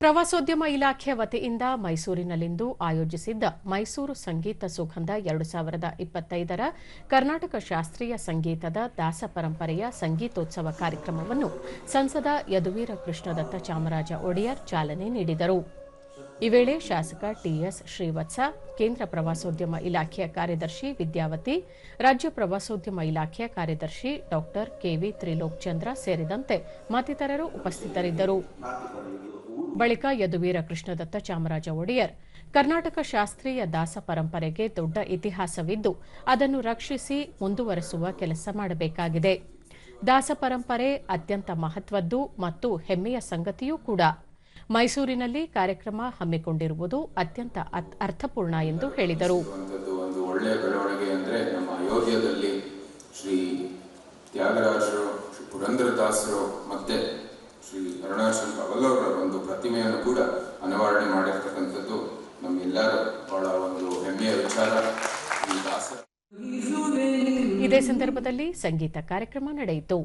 ಪ್ರವಾಸೋದ್ಯಮ ಇಲಾಖೆ ವತಿಯಿಂದ ಮೈಸೂರಿನಲ್ಲಿಂದು ಆಯೋಜಿಸಿದ್ದ ಮೈಸೂರು ಸಂಗೀತ ಸುಗಂಧ ಎರಡು ಸಾವಿರದ ಇಪ್ಪತ್ತೈದರ ಕರ್ನಾಟಕ ಶಾಸ್ತ್ರೀಯ ಸಂಗೀತದ ದಾಸ ಪರಂಪರೆಯ ಸಂಗೀತೋತ್ಸವ ಕಾರ್ಯಕ್ರಮವನ್ನು ಸಂಸದ ಯದುವೀರ ಕೃಷ್ಣದತ್ತ ಚಾಮರಾಜ ಒಡೆಯರ್ ಚಾಲನೆ ನೀಡಿದರು. ಈ ವೇಳೆ ಶಾಸಕ ಟಿಎಸ್ ಶ್ರೀವತ್ಸ, ಕೇಂದ್ರ ಪ್ರವಾಸೋದ್ಯಮ ಇಲಾಖೆಯ ಕಾರ್ಯದರ್ಶಿ ವಿದ್ಯಾವತಿ, ರಾಜ್ಯ ಪ್ರವಾಸೋದ್ಯಮ ಇಲಾಖೆಯ ಕಾರ್ಯದರ್ಶಿ ಡಾ ಕೆವಿ ತ್ರಿಲೋಕ್ಚಂದ್ರ ಸೇರಿದಂತೆ ಮತ್ತಿತರರು ಉಪಸ್ಥಿತರಿದ್ದರು. ಬಳಿಕ ಯದುವೀರ ಕೃಷ್ಣದತ್ತ ಚಾಮರಾಜ ಒಡೆಯರ್. ಕರ್ನಾಟಕ ಶಾಸ್ತ್ರೀಯ ದಾಸ ಪರಂಪರೆಗೆ ದೊಡ್ಡ ಇತಿಹಾಸವಿದ್ದು, ಅದನ್ನು ರಕ್ಷಿಸಿ ಮುಂದುವರೆಸುವ ಕೆಲಸ ಮಾಡಬೇಕಾಗಿದೆ. ದಾಸ ಪರಂಪರೆ ಅತ್ಯಂತ ಮಹತ್ವದ್ದು ಮತ್ತು ಹೆಮ್ಮೆಯ ಸಂಗತಿಯೂ ಕೂಡ. ಮೈಸೂರಿನಲ್ಲಿ ಕಾರ್ಯಕ್ರಮ ಹಮ್ಮಿಕೊಂಡಿರುವುದು ಅತ್ಯಂತ ಅತ್- ಅರ್ಥಪೂರ್ಣ ಎಂದು ಹೇಳಿದರು. ಒಳ್ಳೆಯ ಬೆಳವಣಿಗೆ ಅಂದರೆ ನಮ್ಮ ಅಯೋಧ್ಯದಲ್ಲಿ ಶ್ರೀ ತ್ಯಾಗರಾಜರು, ಶ್ರೀ ಮತ್ತೆ ಶ್ರೀ ಅರುಣಾಚಲ್ ಅವಲ್ಲವರ ಒಂದು ಪ್ರತಿಮೆಯನ್ನು ಕೂಡ ಅನಾವರಣೆ ಮಾಡಿರ್ತಕ್ಕಂಥದ್ದು ನಮ್ಮೆಲ್ಲರ ಬಹಳ ಒಂದು ಹೆಮ್ಮೆಯ ವಿಚಾರ. ಇದೇ ಸಂದರ್ಭದಲ್ಲಿ ಸಂಗೀತ ಕಾರ್ಯಕ್ರಮ ನಡೆಯಿತು.